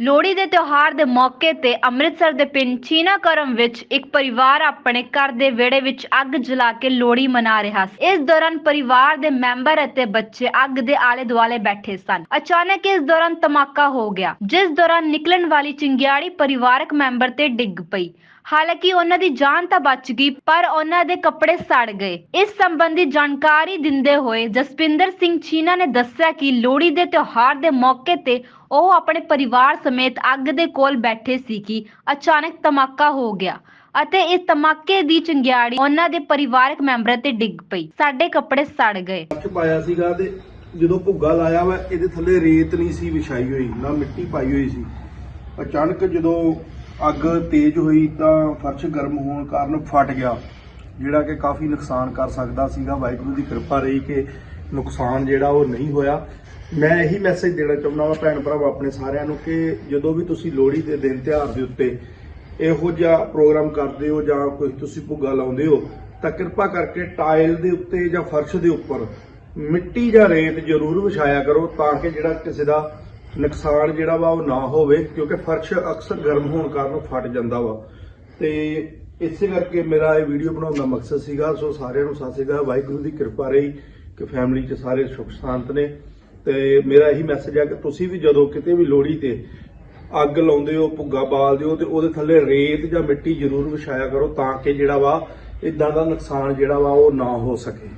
ਲੋਹੜੀ ਦੇ ਤਿਉਹਾਰ ਦੇ ਮੌਕੇ ਤੇ ਅੰਮ੍ਰਿਤਸਰ ਦੇ ਪਿੰਡ ਚੀਨਾ ਕਰਮ ਵਿੱਚ ਇੱਕ ਪਰਿਵਾਰ ਆਪਣੇ ਘਰ ਦੇ ਵਿਹੜੇ ਵਿੱਚ ਅੱਗ ਜਲਾ ਕੇ ਲੋਹੜੀ ਮਨਾ ਰਿਹਾ ਸੀ। ਇਸ ਦੌਰਾਨ ਪਰਿਵਾਰ ਦੇ ਮੈਂਬਰ ਅਤੇ ਬੱਚੇ ਅੱਗ ਦੇ ਆਲੇ ਦੁਆਲੇ ਬੈਠੇ ਸਨ। ਅਚਾਨਕ ਇਸ ਦੌਰਾਨ ਧਮਾਕਾ ਹੋ ਗਿਆ, ਜਿਸ ਦੌਰਾਨ ਨਿਕਲਣ ਵਾਲੀ ਚਿੰਗਿਆੜੀ ਪਰਿਵਾਰਕ ਮੈਂਬਰ ਤੇ ਡਿੱਗ ਪਈ। ਹਾਲਾਂਕਿ ਉਹਨਾਂ ਦੀ ਜਾਨ ਤਾਂ ਬਚ ਗਈ, ਪਰ ਉਹਨਾਂ ਦੇ ਕੱਪੜੇ ਸੜ ਗਏ। ਇਸ ਸੰਬੰਧੀ ਜਾਣਕਾਰੀ ਦਿੰਦੇ ਹੋਏ ਜਸਪਿੰਦਰ ਸਿੰਘ ਚੀਨਾ ਨੇ ਦੱਸਿਆ ਕਿ ਲੋਹੜੀ ਦੇ ਤਿਉਹਾਰ ਦੇ ਮੌਕੇ ਤੇ ਉਹ ਆਪਣੇ ਪਰਿਵਾਰ ਸਮੇਤ ਅੱਗ ਦੇ ਕੋਲ ਬੈਠੇ ਸੀ ਕਿ ਅਚਾਨਕ ਧਮਾਕਾ ਹੋ ਗਿਆ ਅਤੇ ਇਸ ਧਮਾਕੇ ਦੀ ਚਿੰਗਿਆੜੀ ਉਹਨਾਂ ਦੇ ਪਰਿਵਾਰਕ ਮੈਂਬਰਾਂ ਤੇ ਡਿੱਗ ਪਈ। ਸਾਡੇ ਕੱਪੜੇ ਸੜ ਗਏ। ਚ ਪਾਇਆ ਸੀਗਾ ਤੇ ਜਦੋਂ ਭੁੱਗਾ ਲਾਇਆ ਵਾ, ਇਹਦੇ ਥੱਲੇ ਰੇਤ ਨਹੀਂ ਸੀ ਵਿਛਾਈ ਹੋਈ, ਨਾ ਮਿੱਟੀ ਪਾਈ ਹੋਈ ਸੀ। ਅਚਾਨਕ ਜਦੋਂ ਅੱਗ ਤੇਜ਼ ਹੋਈ ਤਾਂ ਫਰਸ਼ ਗਰਮ ਹੋਣ ਕਾਰਨ ਫਟ ਗਿਆ, ਜਿਹੜਾ ਕਿ ਕਾਫੀ ਨੁਕਸਾਨ ਕਰ ਸਕਦਾ ਸੀਗਾ। ਵਾਹਿਗੁਰੂ ਦੀ ਕਿਰਪਾ ਰਹੀ ਕਿ ਨੁਕਸਾਨ ਜਿਹੜਾ ਉਹ ਨਹੀਂ ਹੋਇਆ। ਮੈਂ ਇਹੀ ਮੈਸੇਜ ਦੇਣਾ ਚਾਹੁੰਦਾ ਹਾਂ ਭੈਣ ਭਰਾਵਾ ਆਪਣੇ ਸਾਰਿਆਂ ਨੂੰ ਕਿ ਜਦੋਂ ਵੀ ਤੁਸੀਂ ਲੋਹੜੀ ਦੇ ਦਿਨ ਤਿਉਹਾਰ ਦੇ ਉੱਤੇ ਇਹੋ ਜਿਹਾ ਪ੍ਰੋਗਰਾਮ ਕਰਦੇ ਹੋ ਜਾਂ ਕੋਈ ਤੁਸੀਂ ਭੁੱਗਾ ਲਾਉਂਦੇ ਹੋ, ਤਾਂ ਕਿਰਪਾ ਕਰਕੇ ਟਾਇਲ ਦੇ ਉੱਤੇ ਜਾਂ ਫਰਸ਼ ਦੇ ਉੱਪਰ ਮਿੱਟੀ ਜਾਂ ਰੇਤ ਜ਼ਰੂਰ ਵਿਛਾਇਆ ਕਰੋ ਤਾਂ ਕਿ ਜਿਹੜਾ ਕਿਸੇ ਦਾ ਨੁਕਸਾਨ ਜਿਹੜਾ ਵਾ ਉਹ ਨਾ ਹੋਵੇ, ਕਿਉਂਕਿ ਫਰਸ਼ ਅਕਸਰ ਗਰਮ ਹੋਣ ਕਾਰਨ ਫਟ ਜਾਂਦਾ ਵਾ। ਤੇ ਇਸੇ ਕਰਕੇ ਮੇਰਾ ਇਹ ਵੀਡੀਓ ਬਣਾਉਣ ਦਾ ਮਕਸਦ ਸੀਗਾ, ਸੋ ਸਾਰਿਆਂ ਨੂੰ ਸਤਿ ਸ਼੍ਰੀ ਅਕਾਲ, ਵਾਹਿਗੁਰੂ ਦੀ ਕਿਰਪਾ ਰਹੀ, ਕਿ ਫੈਮਿਲੀ 'ਚ ਸਾਰੇ ਸੁਖ ਸ਼ਾਂਤ ਨੇ। ਤੇ ਮੇਰਾ ਇਹੀ ਮੈਸੇਜ ਹੈ ਕਿ ਤੁਸੀਂ ਵੀ ਜਦੋਂ ਕਿਤੇ ਵੀ ਲੋਹੜੀ ਤੇ ਅੱਗ ਲਾਉਂਦੇ ਹੋ, ਭੁੱਗਾ ਬਾਲਦੇ ਹੋ, ਤੇ ਉਹਦੇ ਥੱਲੇ ਰੇਤ ਜਾਂ ਮਿੱਟੀ ਜ਼ਰੂਰ ਵਿਛਾਇਆ ਕਰੋ, ਤਾਂ ਕਿ ਜਿਹੜਾ ਵਾ ਇਦਾਂ ਦਾ ਨੁਕਸਾਨ ਜਿਹੜਾ ਵਾ ਉਹ ਨਾ ਹੋ ਸਕੇ।